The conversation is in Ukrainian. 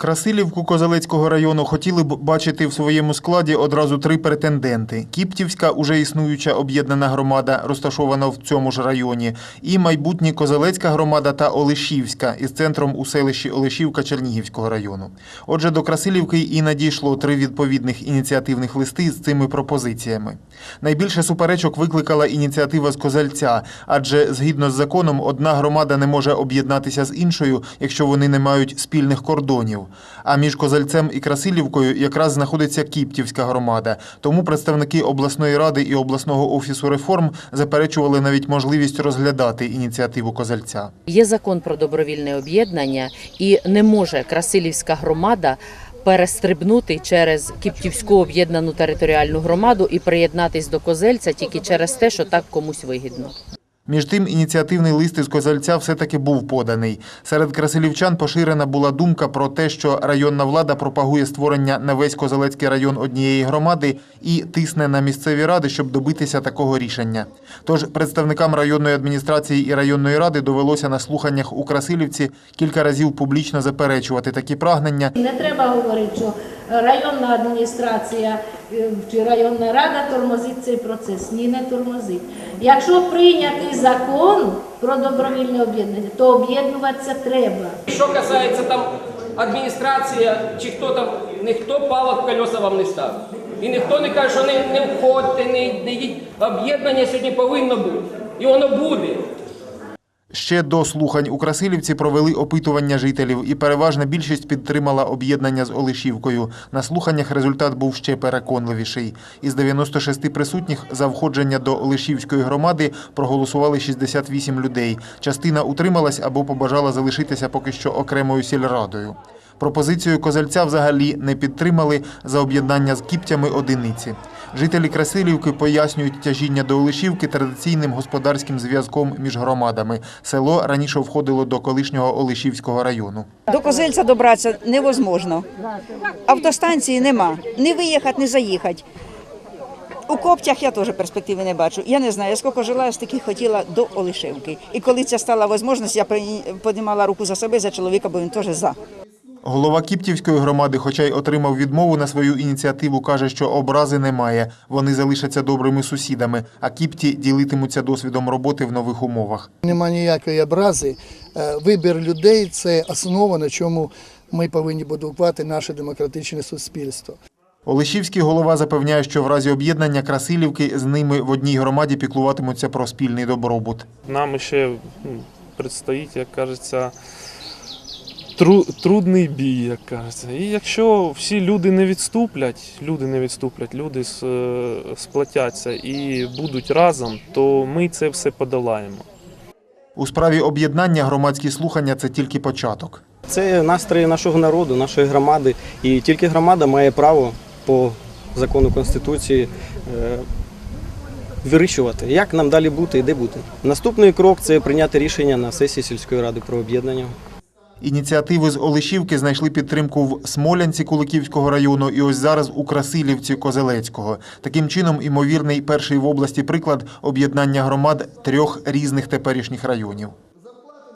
Красилівку Козелецького району хотіли б бачити в своєму складі одразу три претенденти: Кіптівська, уже існуюча об'єднана громада, розташована в цьому ж районі, і майбутні Козелецька громада та Олешівська із центром у селищі Олешівка Чернігівського району. Отже, до Красилівки і надійшло три відповідних ініціативних листи з цими пропозиціями. Найбільше суперечок викликала ініціатива з Козельця, адже згідно з законом одна громада не може об'єднатися з іншою, якщо вони не мають спільних кордонів. А між Козельцем і Красилівкою якраз знаходиться Кіптівська громада. Тому представники обласної ради і обласного офісу реформ заперечували навіть можливість розглядати ініціативу Козельця. Є закон про добровільне об'єднання, і не може Красилівська громада перестрибнути через Кіптівську об'єднану територіальну громаду і приєднатись до Козельця тільки через те, що так комусь вигідно. Між тим, ініціативний лист із Козельця все-таки був поданий. Серед красилівчан поширена була думка про те, що районна влада пропагує створення на весь Козелецький район однієї громади і тисне на місцеві ради, щоб добитися такого рішення. Тож представникам районної адміністрації і районної ради довелося на слуханнях у Красилівці кілька разів публічно заперечувати такі прагнення Не треба говорити, що районна адміністрація чи районна рада тормозить цей процес. Ні, не тормозить. Якщо прийнятий закон про добровільне об'єднання, то об'єднуватися треба. Що касається там адміністрація чи хто там, ніхто палок в колеса вам не ставить. І ніхто не каже, що не, не входьте, не йдіть. Об'єднання сьогодні повинно бути. І воно буде. Ще до слухань у Красилівці провели опитування жителів, і переважна більшість підтримала об'єднання з Олешівкою. На слуханнях результат був ще переконливіший. Із 96 присутніх за входження до Олешівської громади проголосували 68 людей. Частина утрималась або побажала залишитися поки що окремою сільрадою. Пропозицію Козельця взагалі не підтримали за об'єднання з кіптями одиниці. Жителі Красилівки пояснюють тяжіння до Олешівки традиційним господарським зв'язком між громадами. Село раніше входило до колишнього Олешівського району. До Козельця добратися невозможно. Автостанції нема. Не виїхати, не заїхати. У коптях я теж перспективи не бачу. Я не знаю, я скільки жила, я стільки хотіла до Олешивки. І коли це стала можливість, я піднімала руку за себе, за чоловіка, бо він теж за. Голова Кіптівської громади, хоча й отримав відмову на свою ініціативу, каже, що образи немає. Вони залишаться добрими сусідами, а кіпті ділитимуться досвідом роботи в нових умовах. Нема ніякої образи. Е, Вибір людей це основа, на чому ми повинні будувати наше демократичне суспільство. Олешівський голова запевняє, що в разі об'єднання Красилівки з ними в одній громаді піклуватимуться про спільний добробут. Нам ще предстоїть, як кажеться, тру, трудний бій, як кажеться. І якщо всі люди не відступлять, люди не відступлять, люди с- е, сплатяться і будуть разом, то ми це все подолаємо. У справі об'єднання громадські слухання це тільки початок. Це настрої нашого народу, нашої громади. І тільки громада має право по закону Конституції е, вирішувати, як нам далі бути і де бути. Наступний крок це прийняти рішення на сесії сільської ради про об'єднання. Ініціативи з Олешівки знайшли підтримку в Смолянці Куликівського району і ось зараз у Красилівці Козелецького. Таким чином, імовірний перший в області приклад об'єднання громад трьох різних теперішніх районів.